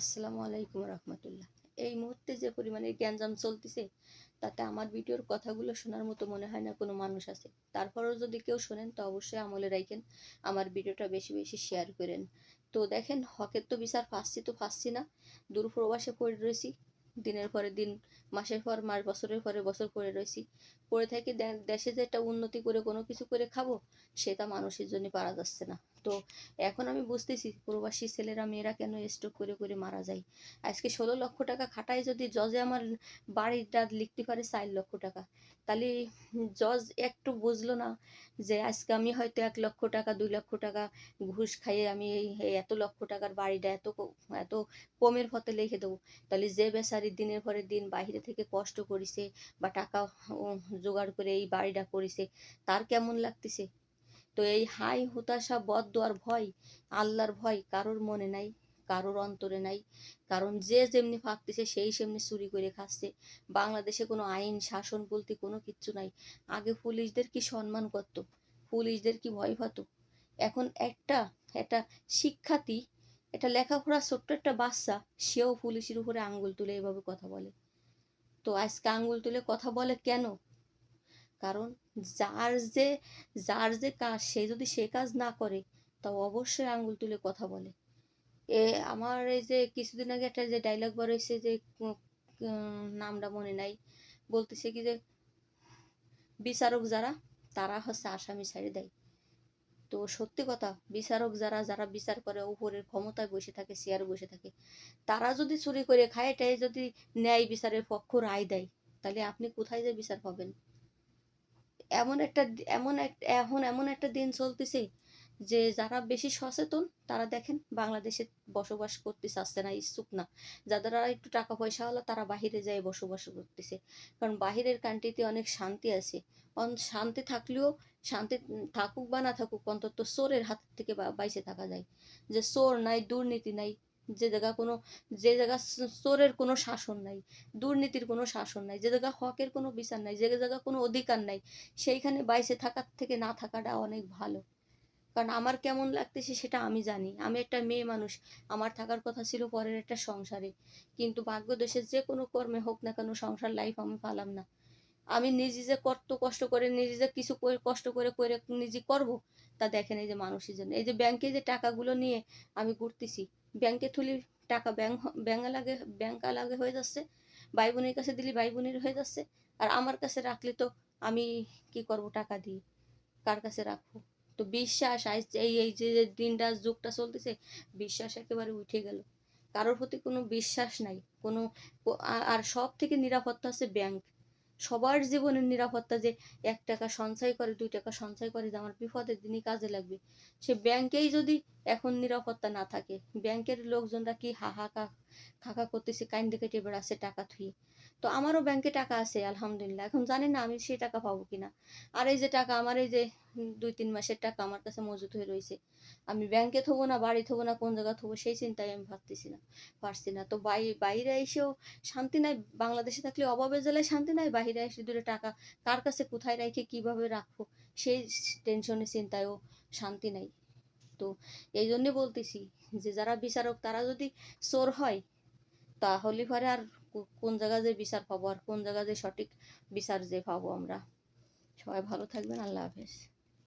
আসসালামু আলাইকুম রহমতুল্লাহ। এই মুহূর্তে যে পরিমাণে গ্যাঞ্জাম চলতেছে, তাতে আমার ভিডিওর কথাগুলো শোনার মতো মনে হয় না কোনো মানুষ আছে। তারপরেও যদি কেউ শোনেন, তো অবশ্যই আমলে রাখেন আমার ভিডিওটা বেশি বেশি শেয়ার করেন। তো দেখেন, হকের তো বিচার পাচ্ছি তো পাচ্ছি না। দূর প্রবাসে পড়ে রয়েছি, দিনের পরে দিন, মাসের পর মাস, বছরের পরে বছর পড়ে রয়েছি। পড়ে থাকি দেশে যে একটা উন্নতি করে কোনো কিছু করে খাব, সেটা মানুষের জন্য পারা যাচ্ছে না। তো এখন আমি বুঝতেছি প্রবাসী ছেলেরা, মেয়েরা কেন স্ট্রোক করে করে মারা যায়। আজকে ষোলো লক্ষ টাকা খাটায় যদি জজে আমার বাড়িটা লিখতে পারে চার লক্ষ টাকা, তাহলে জজ একটু বুঝলো না যে আজকে আমি হয়তো এক লক্ষ টাকা, দুই লক্ষ টাকা ঘুষ খাইয়ে আমি এই এত লক্ষ টাকার বাড়িটা এত এত কমের ফতে লিখে দেবো। তাহলে যে বেচারি দিনের পরে দিন বাইরে থেকে কষ্ট করেছে বা টাকা জোগাড় করে এই বাড়িটা করেছে, তার কেমন লাগতেছে? তো এই হাই হতাশা বদ্ধ আর ভয়, আল্লাহর ভয় কারোর মনে নাই, কারোর অন্তরে নাই। কারণ যে যেমনি ভাবতেছে, সেই সেমনি চুরি করে খাচ্ছে। বাংলাদেশে কোনো আইন, শাসন বলতে কোনো কিচ্ছু নাই। আগে পুলিশদের কি সম্মান করত? পুলিশদের কি ভয় পাত? এখন একটা একটা শিক্ষার্থী, একটা লেখাপড়া ছোট্ট একটা বাচ্চা, সেও পুলিশের উপরে আঙ্গুল তুলে এভাবে কথা বলে। তো আজকে আঙ্গুল তুলে কথা বলে কেন? কারণ যার যে যার যে কাজ, সে যদি সে কাজ না করে তা অবশ্যই আঙ্গুল তুলে কথা বলে। এ, আমার এই যে কিছুদিন আগে একটা যে ডায়লগ বার হয়েছে যে নামটা মনে নাই, বলতেছে কি যে, বিচারক যারা, তারা হচ্ছে আসামি ছেড়ে দেয়। তো সত্যি কথা, বিচারক যারা যারা বিচার করে, উপরের ক্ষমতায় বসে থাকে চেয়ারে বসে থাকে, তারা যদি চুরি করে খায় এটাই যদি ন্যায় বিচারের পক্ষ রায় দেয়, তাহলে আপনি কোথায় যে বিচার পাবেন? এমন একটা এমন এক, এখন এমন একটা দিন চলতেছে যে যারা বেশি সচেতন, তারা দেখেন বাংলাদেশে বসবাস করতে চাচ্ছে না, ইচ্ছুক না। যারা একটু টাকা পয়সা হলো, তারা বাহিরে যায় বসবাস করতেছে। কারণ বাহিরের কান্ট্রিতে অনেক শান্তি আছে। শান্তি থাকলেও, শান্তি থাকুক বা না থাকুক, অন্তত চোরের হাত থেকে বা- বাইচে থাকা যায়। যে চোর নাই, দুর্নীতি নাই যে জায়গা কোনো, যে জায়গা চোরের কোনো শাসন নাই, দুর্নীতির কোনো শাসন নাই, যে জায়গা হকের কোনো বিচার নাই, যে জায়গা কোনো অধিকার নাই, সেইখানে বাইসে থাকার থেকে না থাকাটা অনেক ভালো। কারণ আমার কেমন লাগতেছে সেটা আমি জানি। আমি একটা মেয়ে মানুষ, আমার থাকার কথা ছিল পরের একটা সংসারে। কিন্তু ভাগ্য দেশের যে কোনো কর্মে হোক না কেন সংসার লাইফ আমি পালাম না। আমি নিজে যে কত কষ্ট করে, নিজে যে কিছু কষ্ট করে করে নিজে করব, তা দেখেন এই যে মানুষের জন্য। এই যে ব্যাংকে যে টাকাগুলো নিয়ে আমি ঘুরতেছি ব্যাংকে থুলি টাকা ব্যাংক ব্যাংক লাগে ব্যাংক লাগে হয়ে যাচ্ছে। ভাই বোনের কাছে দিলি ভাই বোনের হয়ে যাচ্ছে। আর আমার কাছে রাখলে তো আমি কি করব টাকা দিয়ে? কার কাছে রাখব? তো বিশ্বাস এই এই যে দিনটা, যুগটা চলতেছে, বিশ্বাস একেবারে উঠে গেল। কারোর প্রতি কোনো বিশ্বাস নাই। কোনো আর সব থেকে নিরাপত্তা হচ্ছে ব্যাংক। সবার জীবনের নিরাপত্তা যে এক টাকা সঞ্চয় করে, দুই টাকা সঞ্চয় করে যে আমার বিপদের দিনই কাজে লাগবে। সে ব্যাংকেই যদি এখন নিরাপত্তা না থাকে ব্যাংকের লোকজনরা কি হাহাকা খাকা করতেছে কাইন্দে কেটে বেড়াচ্ছে টাকা থুয়ে তো আমারও ব্যাংকে টাকা আছে, আলহামদুলিল্লাহ। এখন জানি না আমি সেই টাকা পাবো কিনা। আর এই যে টাকা, আমার এই যে দুই, তিন মাসের টাকা আমার কাছে মজুত হয়ে রয়েছে। আমি ব্যাংকে থবো না, বাড়ি থবো না, কোন জায়গা থবো সেই চিন্তায় আমি ভাবতেছি না, পারছি না। তো বাই, বাইরে এসেও শান্তি নাই, বাংলাদেশে থাকলে অভাবে জেলায় শান্তি নাই বাইরে এসে দূরে টাকা কার কাছে কোথায় রেখে কীভাবে রাখব? সেই টেনশনের চিন্তায়ও শান্তি নাই। তো এই জন্য বলতেছি যে যারা বিচারক তারা যদি চোর হয়, তাহলে পরে আর কোন জায়গা যে বিচার পাবো আর কোন জায়গা যে সঠিক বিচার যে পাবো আমরা। সবাই ভালো থাকবেন, আল্লাহ হাফেজ।